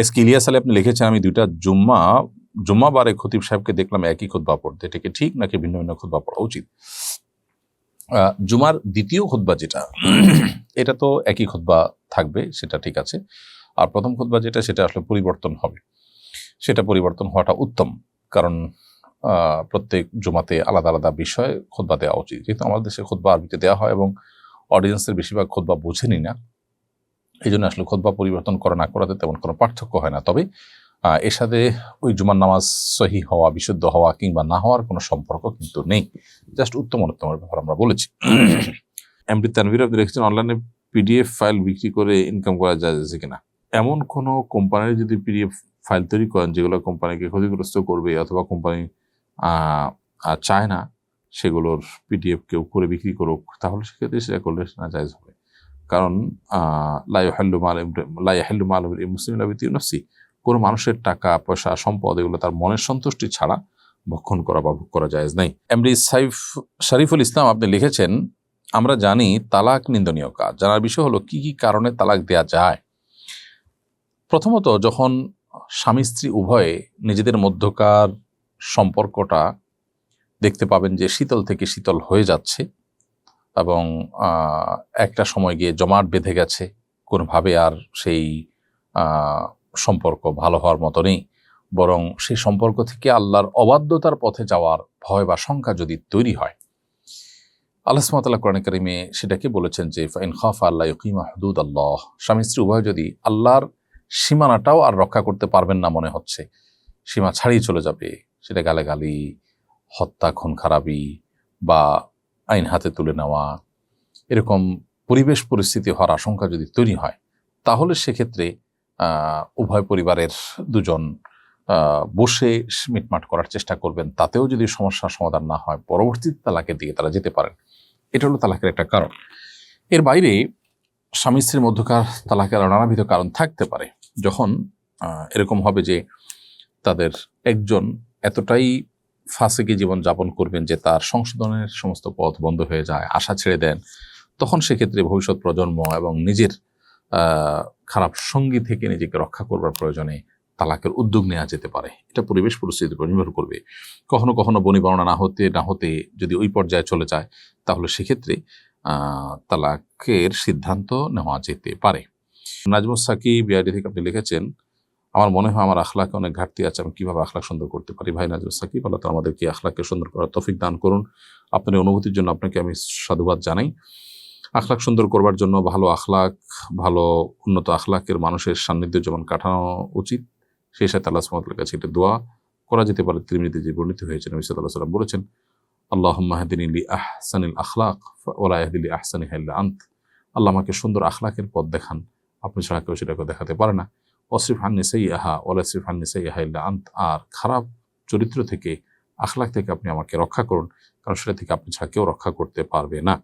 S K Ilias Ali আপনি লিখেছেন, আমি দুইটা জুম্মা জুম্মাবারে খতিব সাহেবকে দেখলাম একই খুতবা পড়তে। এটা কি ঠিক নাকি ভিন্ন ভিন্ন খুতবা পড়া উচিত? জুমার দ্বিতীয় খুতবা যেটা, এটা তো একই খুতবা থাকবে, সেটা ঠিক আছে। আর প্রথম খুতবা যেটা, সেটা আসলে পরিবর্তন হবে। সেটা পরিবর্তন হওয়াটা উত্তম, কারণ প্রত্যেক জুমাতে আলাদা আলাদা বিষয়ে খুতবা দেওয়া উচিত। যেহেতু আমাদের দেশে খুতবা আরবিতে দেওয়া হয় এবং অডিয়েন্সের বেশিরভাগ খুতবা বোঝেনি না। এই জন্য আসলে খুতবা পরিবর্তন করা না করাতে তেমন কোনো পার্থক্য হয় না। তবে এর সাথে ওই জুমার নামাজ সহি হওয়া, বিশুদ্ধ হওয়া কিংবা না হওয়ার কোনো সম্পর্ক কিন্তু নেই। জাস্ট উত্তম অনুত্তমের ব্যাপার আমরা বলেছি। এমডি তানভীর, আপনি রেখেছেন অনলাইনে পিডিএফ ফাইল বিক্রি করে ইনকাম করা যায় কিনা? এমন কোনো কোম্পানির যদি পিডিএফ ফাইল তৈরি করেন, যেগুলো কোম্পানিকে ক্ষতিগ্রস্ত করবে অথবা কোম্পানি চায় না, সেগুলোর পিডিএফ কেউ করে বিক্রি করুক, তাহলে সেক্ষেত্রে সেটা করলে না জায়জ হবে। কারণ লাইহাল্লু মাল লাইহাল্লু মাল মুসলিম লাবিতি নফসি, কোনো মানুষের টাকা, পয়সা, সম্পদ এগুলো তার মনের সন্তুষ্টি ছাড়া ভক্ষণ করা বা ভোগ করা জায়েজ নাই। এমডি সাইফ, শরীফুল ইসলাম আপনি লিখেছেন, আমরা জানি তালাক নিন্দনীয় কাজ। জানার বিষয় হলো কি কি কারণে তালাক দেয়া যায়? প্রথমত, যখন স্বামী স্ত্রী উভয়ে নিজেদের মধ্যকার সম্পর্কটা দেখতে পাবেন যে শীতল থেকে শীতল হয়ে যাচ্ছে এবং একটা সময় গিয়ে জমাট বেঁধে গেছে। কোনোভাবে আর সেই সম্পর্ক ভালো হওয়ার মতো নেই বরং সেই সম্পর্ক থেকে আল্লাহর অবাধ্যতার পথে যাওয়ার ভয় বা শঙ্কা যদি তৈরি হয়। আল্লাহ সুমতাল্লাহ কোরআন করিমে সেটাকে বলেছেন যে, ফাইন খাফ আল্লাহ ইকিমা হদুদ আল্লাহ স্বামী স্ত্রী উভয় যদি আল্লাহর সীমানাটাও আর রক্ষা করতে পারবেন না মনে হচ্ছে, সীমা ছাড়িয়ে চলে যাবে। সেটা গালাগালি, হত্যা, খুন, খারাপি বা আইন হাতে তুলে নেওয়া, এরকম পরিবেশ পরিস্থিতি হওয়ার আশঙ্কা যদি তৈরি হয়, তাহলে সেক্ষেত্রে উভয় পরিবারের দুজন বসে মিটমাট করার চেষ্টা করবেন। তাতেও যদি সমস্যার সমাধান না হয়, পরবর্তী তালাকের দিকে তারা যেতে পারেন। এটা হলো তালাকের একটা কারণ। এর বাইরে, স্বামী স্ত্রীর মধ্যকার তালাকের নানাবিধ কারণ থাকতে পারে। যখন এরকম হবে যে, তাদের একজন এতটাই ফাঁসেকে জীবন যাপন করবেন যে তার সংশোধনের সমস্ত পথ বন্ধ হয়ে যায়, আশা ছেড়ে দেন, তখন সেক্ষেত্রে ভবিষ্যৎ প্রজন্ম এবং নিজের খারাপ সঙ্গী থেকে নিজেকে রক্ষা করবার প্রয়োজনে তালাকের উদ্যোগ নেওয়া যেতে পারে। এটা পরিবেশ পরিস্থিতির উপর নির্ভর করবে। কখনো কখনো বনি বর্ণনা না হতে না হতে যদি ওই পর্যায়ে চলে যায়, তাহলে সেক্ষেত্রে তালাকের সিদ্ধান্ত নেওয়া যেতে পারে। নাজমুস সাকি, বিআইডি থেকে আপনি লিখেছেন আমার মনে হয় আমার আখলাকে অনেক ঘাটতি আছে আমি কীভাবে আখলাক সুন্দর করতে পারি। ভাই নাজমুস সাকিব, আল্লাহ তালা আমাদেরকে আখলাকে সুন্দর করার তফিক দান করুন। আপনার অনুভূতির জন্য আপনাকে আমি সাধুবাদ জানাই। আখলাক সুন্দর করবার জন্য ভালো আখলাক, ভালো উন্নত আখলাকের মানুষের সান্নিধ্য যেমন কাটানো উচিত সেই সাথে আল্লাহ সুমতলের কাছে এটা দোয়া করা যেতে পারে। ত্রিমৃতি যে বর্ণিত হয়েছে, নবী সাল্লাহ সাল্লাম বলেছেন আল্লাহ মাহাদিনী আহসানিল আখলাক ওলাহদিলি আহসানি হাল্লা আন্ত। আল্লাহ আমাকে সুন্দর আখলাকের পথ দেখান। আপনি ছাড়া কেউ সেটাকে দেখাতে পারে না। অসিফ হান্নি সেই আহা ওলাসিফ হান্নি সেই আহা ইল্লা আন্ত। আর খারাপ চরিত্র থেকে আখলাক থেকে আপনি আমাকে রক্ষা করুন, কারণ সেটা থেকে আপনি ছাড়া কেউ রক্ষা করতে পারবে না।